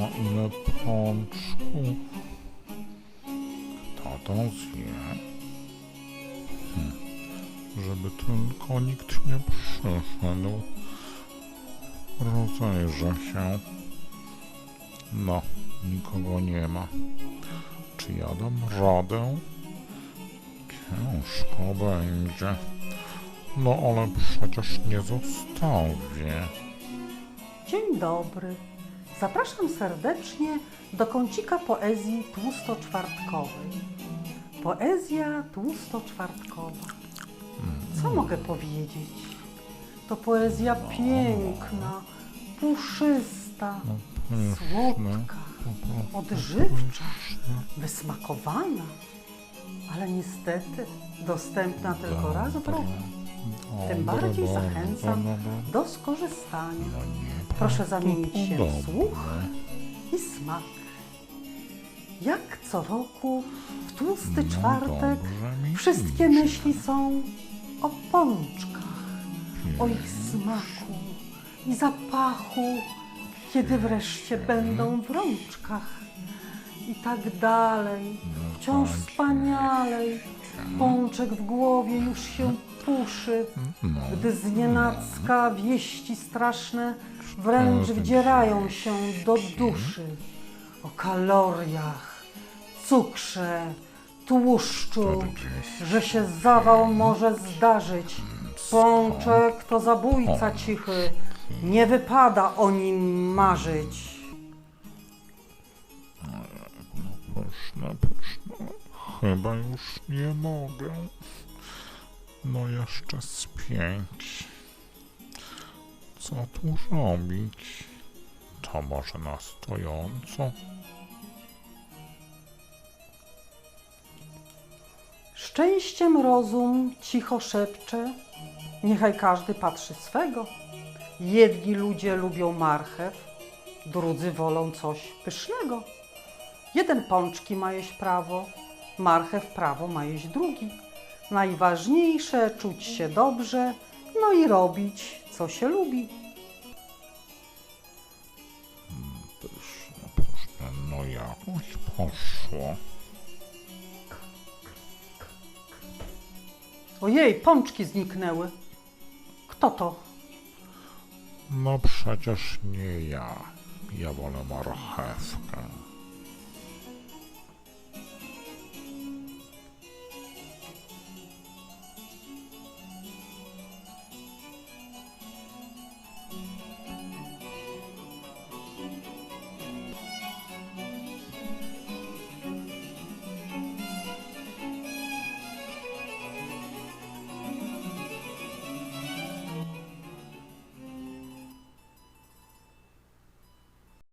ale pączku. Kto to zje? Hm. Żeby tylko nikt nie przyszedł. Rozejrzę się. No, nikogo nie ma. Czy ja dam radę? Ciężko będzie. No ale przecież nie zostawię. Dzień dobry. Zapraszam serdecznie do kącika poezji tłustoczwartkowej. Poezja tłustoczwartkowa. Co mogę powiedzieć? To poezja piękna, puszysta, słodka, odżywcza, wysmakowana, ale niestety dostępna tylko raz w roku. Tym Dobre, bardziej zachęcam dobre. do skorzystania. No nie, Proszę zamienić się w słuch i smak. Jak co roku w tłusty No czwartek dobrze mi wszystkie myśli są o pączkach, o ich smaku i zapachu, kiedy wreszcie będą w rączkach. I tak dalej, wciąż tak wspanialej, pączek w głowie już się puszy. No, Gdy znienacka wieści straszne wręcz wdzierają się do duszy. O kaloriach, cukrze, tłuszczu, że się zawał może zdarzyć. Pączek to zabójca cichy, nie wypada o nim marzyć. pyszne, pyszne. Chyba już nie mogę. No jeszcze z pięć. Co tu robić? To może na stojąco? Szczęściem rozum cicho szepcze, niechaj każdy patrzy swego. Jedni ludzie lubią marchew, drudzy wolą coś pysznego. Jeden pączki ma jeść prawo, marchew prawo ma jeść drugi. Najważniejsze czuć się dobrze, no i robić, co się lubi. Pyszne, pyszne. No jakoś poszło. Ojej, pączki zniknęły. Kto to? No przecież nie ja. Ja wolę marchewkę.